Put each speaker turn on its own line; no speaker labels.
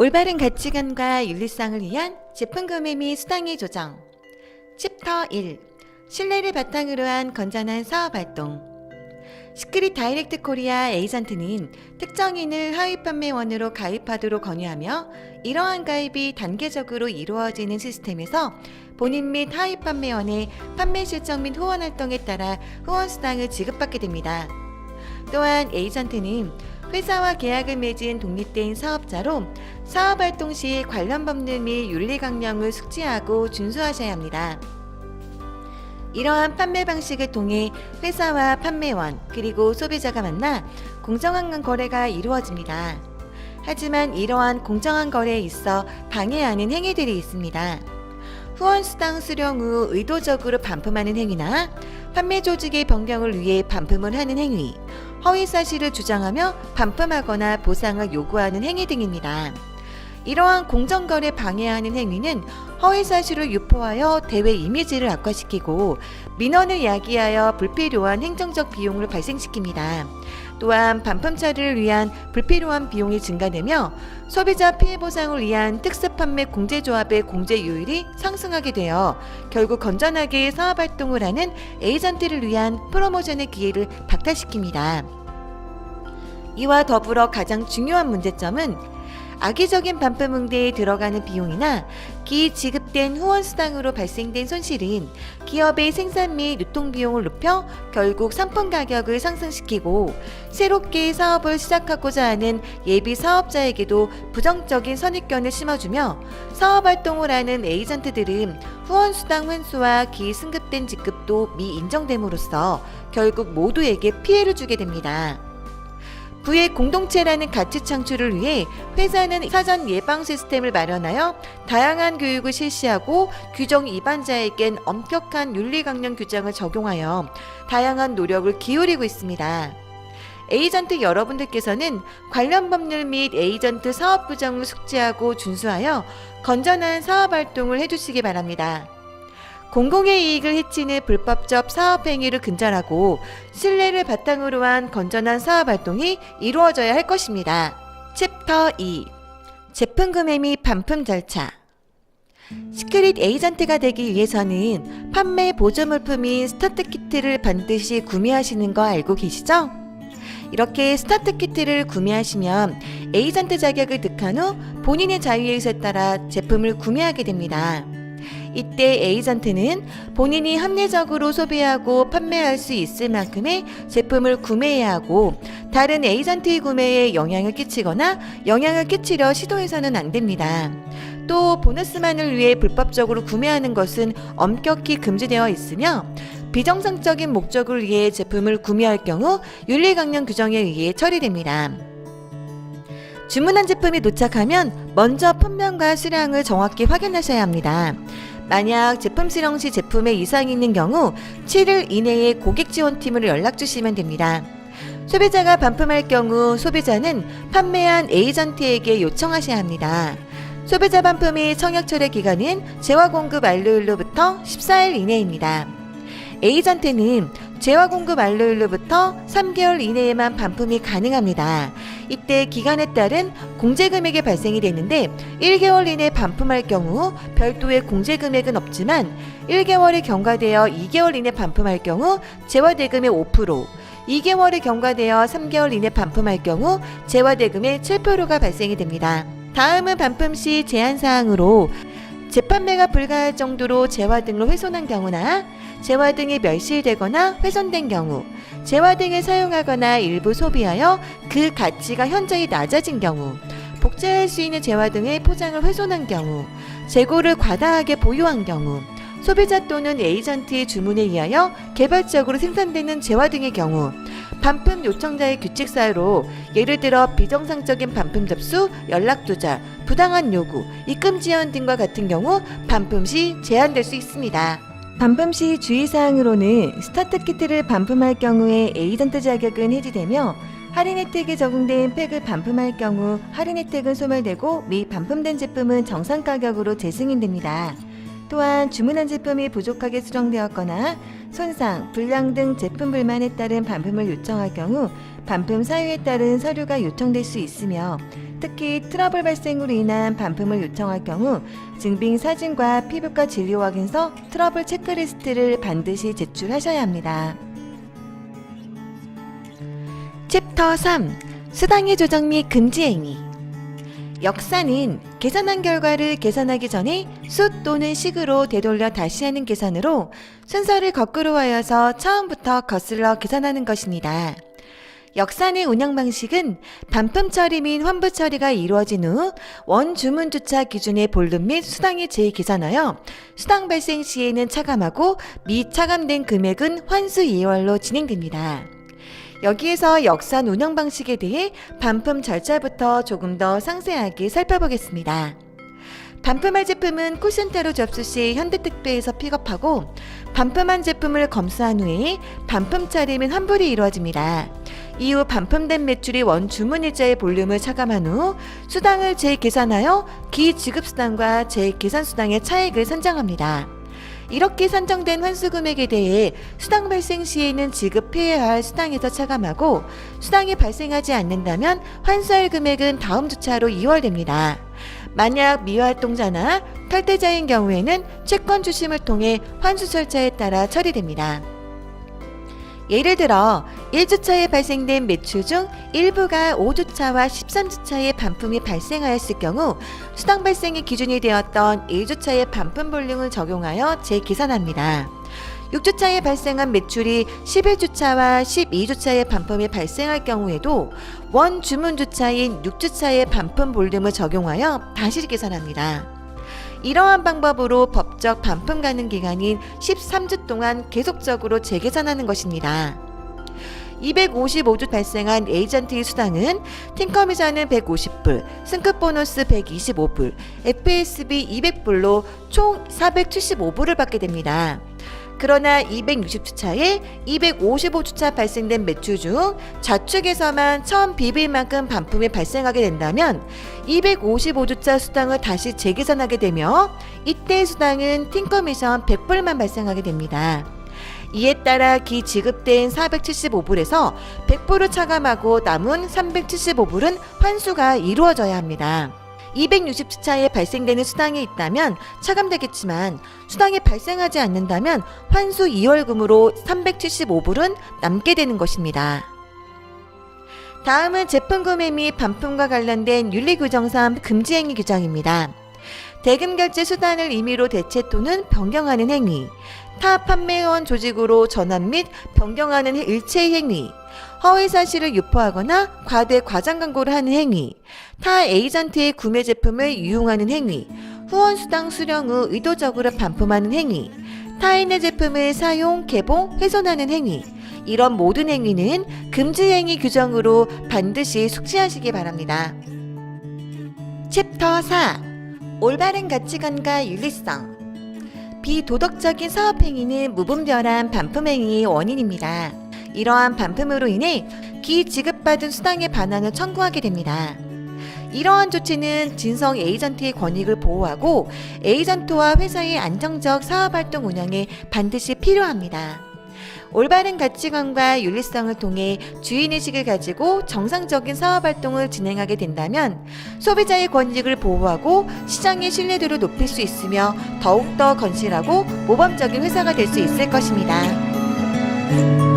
올바른 가치관과 윤리성을 위한 제품 구매 및 수당의 조정. 챕터 1. 신뢰를 바탕으로 한 건전한 사업 활동. 시크릿 다이렉트 코리아 에이전트는 특정인을 하위 판매원으로 가입하도록 권유하며 이러한 가입이 단계적으로 이루어지는 시스템에서 본인 및 하위 판매원의 판매 실적 및 후원 활동에 따라 후원 수당을 지급받게 됩니다. 또한 에이전트는 회사와 계약을 맺은 독립된 사업자로 사업 활동 시 관련 법률 및 윤리 강령을 숙지하고 준수하셔야 합니다. 이러한 판매 방식을 통해 회사와 판매원 그리고 소비자가 만나 공정한 거래가 이루어집니다. 하지만 이러한 공정한 거래에 있어 방해하는 행위들이 있습니다. 후원 수당 수령 후 의도적으로 반품하는 행위나 판매 조직의 변경을 위해 반품을 하는 행위, 허위 사실을 주장하며 반품하거나 보상을 요구하는 행위 등입니다. 이러한 공정거래 방해하는 행위는 허위 사실을 유포하여 대외 이미지를 악화시키고 민원을 야기하여 불필요한 행정적 비용을 발생시킵니다. 또한 반품 처리를 위한 불필요한 비용이 증가되며 소비자 피해 보상을 위한 특수 판매 공제 조합의 공제율이 상승하게 되어 결국 건전하게 사업 활동을 하는 에이전트를 위한 프로모션의 기회를 박탈시킵니다. 이와 더불어 가장 중요한 문제점은 악의적인 반품 응대에 들어가는 비용이나 기 지급된 후원 수당으로 발생된 손실은 기업의 생산 및 유통 비용을 높여 결국 상품 가격을 상승시키고 새롭게 사업을 시작하고자 하는 예비 사업자에게도 부정적인 선입견을 심어주며 사업 활동을 하는 에이전트들은 후원 수당 환수와 기 승급된 지급도 미인정됨으로써 결국 모두에게 피해를 주게 됩니다. 부의 공동체라는 가치 창출을 위해 회사는 사전 예방 시스템을 마련하여 다양한 교육을 실시하고 규정 위반자에겐 엄격한 윤리 강령 규정을 적용하여 다양한 노력을 기울이고 있습니다. 에이전트 여러분들께서는 관련 법률 및 에이전트 사업 규정을 숙지하고 준수하여 건전한 사업 활동을 해주시기 바랍니다. 공공의 이익을 해치는 불법적 사업 행위를 근절하고 신뢰를 바탕으로 한 건전한 사업 활동이 이루어져야 할 것입니다. 챕터 2 제품 구매 및 반품 절차 시크릿 에이전트가 되기 위해서는 판매 보조 물품인 스타트 키트를 반드시 구매하시는 거 알고 계시죠? 이렇게 스타트 키트를 구매하시면 에이전트 자격을 득한 후 본인의 자유의사에 따라 제품을 구매하게 됩니다. 이때 에이전트는 본인이 합리적으로 소비하고 판매할 수 있을 만큼의 제품을 구매해야 하고 다른 에이전트의 구매에 영향을 끼치거나 영향을 끼치려 시도해서는 안 됩니다. 또 보너스만을 위해 불법적으로 구매하는 것은 엄격히 금지되어 있으며 비정상적인 목적을 위해 제품을 구매할 경우 윤리강령 규정에 의해 처리됩니다. 주문한 제품이 도착하면 먼저 품명과 수량을 정확히 확인하셔야 합니다. 만약 제품 수령 시 제품에 이상이 있는 경우 7일 이내에 고객 지원팀으로 연락 주시면 됩니다. 소비자가 반품할 경우 소비자는 판매한 에이전트에게 요청하셔야 합니다. 소비자 반품의 청약 철회 기간은 재화 공급 만료일로부터 14일 이내입니다. 에이전트는 재화 공급 만료일로부터 3개월 이내에만 반품이 가능합니다. 이때 기간에 따른 공제 금액이 발생이 되는데 1개월 이내 반품할 경우 별도의 공제 금액은 없지만 1개월이 경과되어 2개월 이내 반품할 경우 재화 대금의 5%, 2개월이 경과되어 3개월 이내 반품할 경우 재화 대금의 7%가 발생이 됩니다. 다음은 반품 시 제한 사항으로 재판매가 불가할 정도로 재화 등을 훼손한 경우나 재화 등이 멸실되거나 훼손된 경우, 재화 등을 사용하거나 일부 소비하여 그 가치가 현저히 낮아진 경우, 복제할 수 있는 재화 등의 포장을 훼손한 경우, 재고를 과다하게 보유한 경우, 소비자 또는 에이전트의 주문에 의하여 개발적으로 생산되는 재화 등의 경우, 반품 요청자의 규칙 사유로 예를 들어 비정상적인 반품 접수, 연락 두자, 부당한 요구, 입금 지연 등과 같은 경우 반품 시 제한될 수 있습니다. 반품 시 주의사항으로는 스타트 키트를 반품할 경우에 에이전트 자격은 해지되며 할인 혜택이 적용된 팩을 반품할 경우 할인 혜택은 소멸되고 미 반품된 제품은 정상 가격으로 재승인됩니다. 또한 주문한 제품이 부족하게 수정되었거나 손상, 불량 등 제품 불만에 따른 반품을 요청할 경우 반품 사유에 따른 서류가 요청될 수 있으며 특히 트러블 발생으로 인한 반품을 요청할 경우 증빙 사진과 피부과 진료 확인서, 트러블 체크리스트를 반드시 제출하셔야 합니다. 챕터 3. 수당의 조정 및 금지 행위. 역사는 계산한 결과를 계산하기 전에 수 또는 식으로 되돌려 다시 하는 계산으로 순서를 거꾸로 하여서 처음부터 거슬러 계산하는 것입니다. 역산의 운영 방식은 반품 처리 및 환부 처리가 이루어진 후 원 주문 주차 기준의 볼륨 및 수당이 재계산하여 수당 발생 시에는 차감하고 미차감된 금액은 환수 이월로 진행됩니다. 여기에서 역산 운영 방식에 대해 반품 절차부터 조금 더 상세하게 살펴보겠습니다. 반품할 제품은 콜센터로 접수 시 현대택배에서 픽업하고 반품한 제품을 검수한 후에 반품 처리 및 환불이 이루어집니다. 이후 반품된 매출이 원 주문일자의 볼륨을 차감한 후 수당을 재계산하여 기지급 수당과 재계산 수당의 차액을 산정합니다. 이렇게 산정된 환수 금액에 대해 수당 발생 시에는 지급해야 할 수당에서 차감하고 수당이 발생하지 않는다면 환수할 금액은 다음 주차로 이월됩니다. 만약 미활동자나 탈퇴자인 경우에는 채권 주심을 통해 환수 절차에 따라 처리됩니다. 예를 들어 1주차에 발생된 매출 중 일부가 5주차와 13주차에 반품이 발생하였을 경우 수당 발생의 기준이 되었던 1주차의 반품 볼륨을 적용하여 재계산합니다. 6주차에 발생한 매출이 11주차와 12주차에 반품이 발생할 경우에도 원 주문 주차인 6주차의 반품 볼륨을 적용하여 다시 계산합니다. 이러한 방법으로 법적 반품 가능 기간인 13주 동안 계속적으로 재계산하는 것입니다. 255주 발생한 에이전트의 수당은 팀커미션은 150불, 승급 보너스 125불, FSB 200불로 총 475불을 받게 됩니다. 그러나 260주차에 255주차 발생된 매출 중 좌측에서만 처음 비빌 만큼 반품이 발생하게 된다면 255주차 수당을 다시 재계산하게 되며 이때 수당은 팀 커미션 100불만 발생하게 됩니다. 이에 따라 기 지급된 475불에서 100불을 차감하고 남은 375불은 환수가 이루어져야 합니다. 260주차에 발생되는 수당이 있다면 차감되겠지만 수당이 발생하지 않는다면 환수 2월금으로 375불은 남게 되는 것입니다. 다음은 제품 구매 및 반품과 관련된 윤리규정상 금지행위 규정입니다. 대금 결제 수단을 임의로 대체 또는 변경하는 행위, 타 판매원 조직으로 전환 및 변경하는 일체 행위, 허위 사실을 유포하거나 과대 과장 광고를 하는 행위, 타 에이전트의 구매 제품을 이용하는 행위, 후원 수당 수령 후 의도적으로 반품하는 행위, 타인의 제품을 사용, 개봉, 훼손하는 행위, 이런 모든 행위는 금지 행위 규정으로 반드시 숙지하시기 바랍니다. 챕터 4 올바른 가치관과 윤리성 비도덕적인 사업 행위는 무분별한 반품 행위의 원인입니다. 이러한 반품으로 인해 기지급받은 수당의 반환을 청구하게 됩니다. 이러한 조치는 진성 에이전트의 권익을 보호하고 에이전트와 회사의 안정적 사업활동 운영에 반드시 필요합니다. 올바른 가치관과 윤리성을 통해 주인의식을 가지고 정상적인 사업 활동을 진행하게 된다면 소비자의 권익을 보호하고 시장의 신뢰도를 높일 수 있으며 더욱더 건실하고 모범적인 회사가 될 수 있을 것입니다.